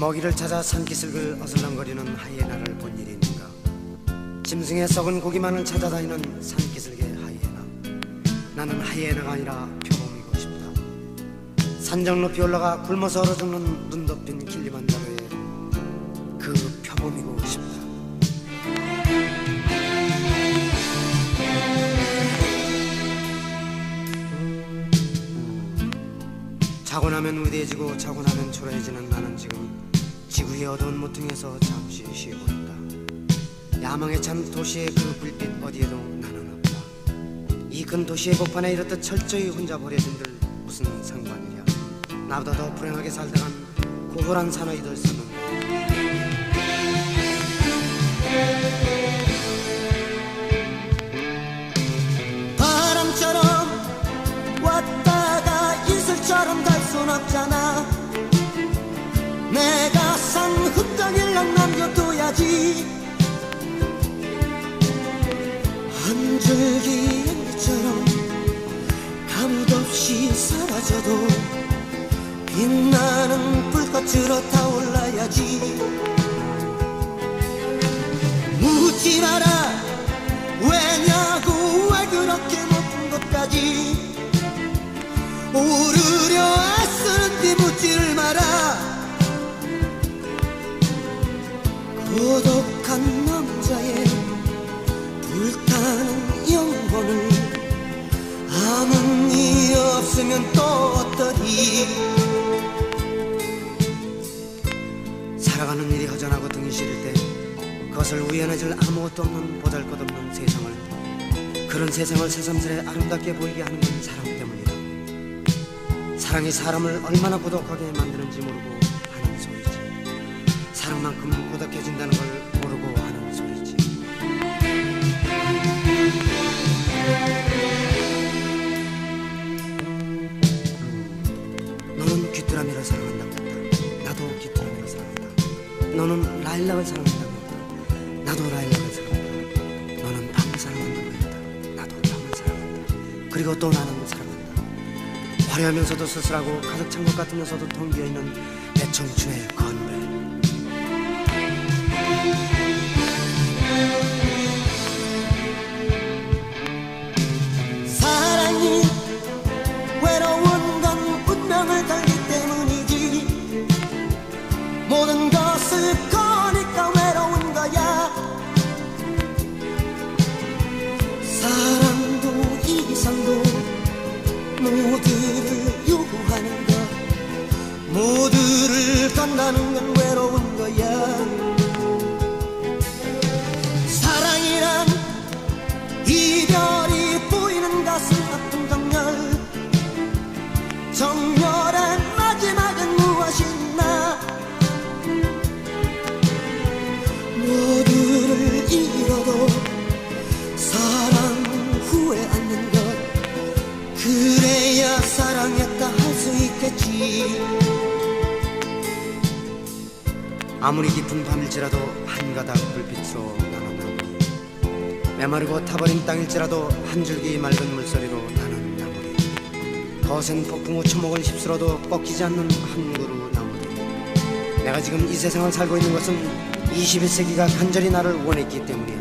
먹이를 찾아 산기슭을 어슬렁거리는 하이에나를 본 일이 있는가? 짐승의 썩은 고기만을 찾아다니는 산기슭의 하이에나. 나는 하이에나가 아니라 표범이고 싶다. 산정 높이 올라가 굶어서 얼어 죽는 눈 덮인 길리만자로의 그 표범이고 싶다. 자고 나면 위대해지고 자고 나면 초라해지는 나는 지금 지구의 어두운 모퉁이에서 잠시 쉬고 있다. 야망에 찬 도시의 그 불빛 어디에도 나는 없다. 이 큰 도시의 복판에 이렇듯 철저히 혼자 버려진들 무슨 상관이랴 나보다 더 불행하게 살다간 고골한 사나이들서는 바람처럼 왔다가 이슬처럼 갈 순 없잖아 흙덩이를 남겨둬야지. 한 줄기 연기처럼 아무도 없이 사라져도 빛나는 불꽃으로 타올라야지. 묻지 마라. 왜냐고 왜 그렇게 높은 곳까지. 오르 살아가는 일이 허전하고 등이 시릴 때 그것을 우연해질 아무것도 없는 보잘것없는 세상을 그런 세상을 새삼스레 아름답게 보이게 하는 건 사랑 때문이다. 사랑이 사람을 얼마나 고독하게 만드는지 모르고 하는 소리지. 사랑만큼 고독해진다는 걸 모르고 너는 라일락을 사랑한다고 했다. 나도 라일락을 사랑한다. 너는 밤을 사랑한다고 했다. 나도 밤을 사랑한다. 그리고 또 나는 사랑한다. 화려하면서도 쓸쓸하고 가득 찬 것 같으면서도 텅 비어 있는 내 청춘의 건배 모두를 요구하는 것. 모두를 간다는 건 외로운 사랑했다 할 수 있겠지. 아무리 깊은 밤일지라도 한 가닥 불빛으로 나는 나무리 메마르고 타버린 땅일지라도 한 줄기 맑은 물소리로 나는 나무리. 거센 폭풍우 초목을 휩쓸어도 꺾이지 않는 한 그루 나무리 내가 지금 이 세상을 살고 있는 것은 21세기가 간절히 나를 원했기 때문이야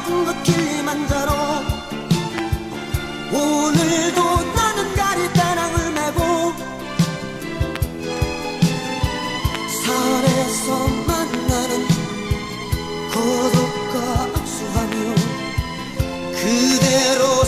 같은 것 길만자로 오늘도 나는 가리 따랑을 메고 산에서 만나는 고독과 악수하며 그대로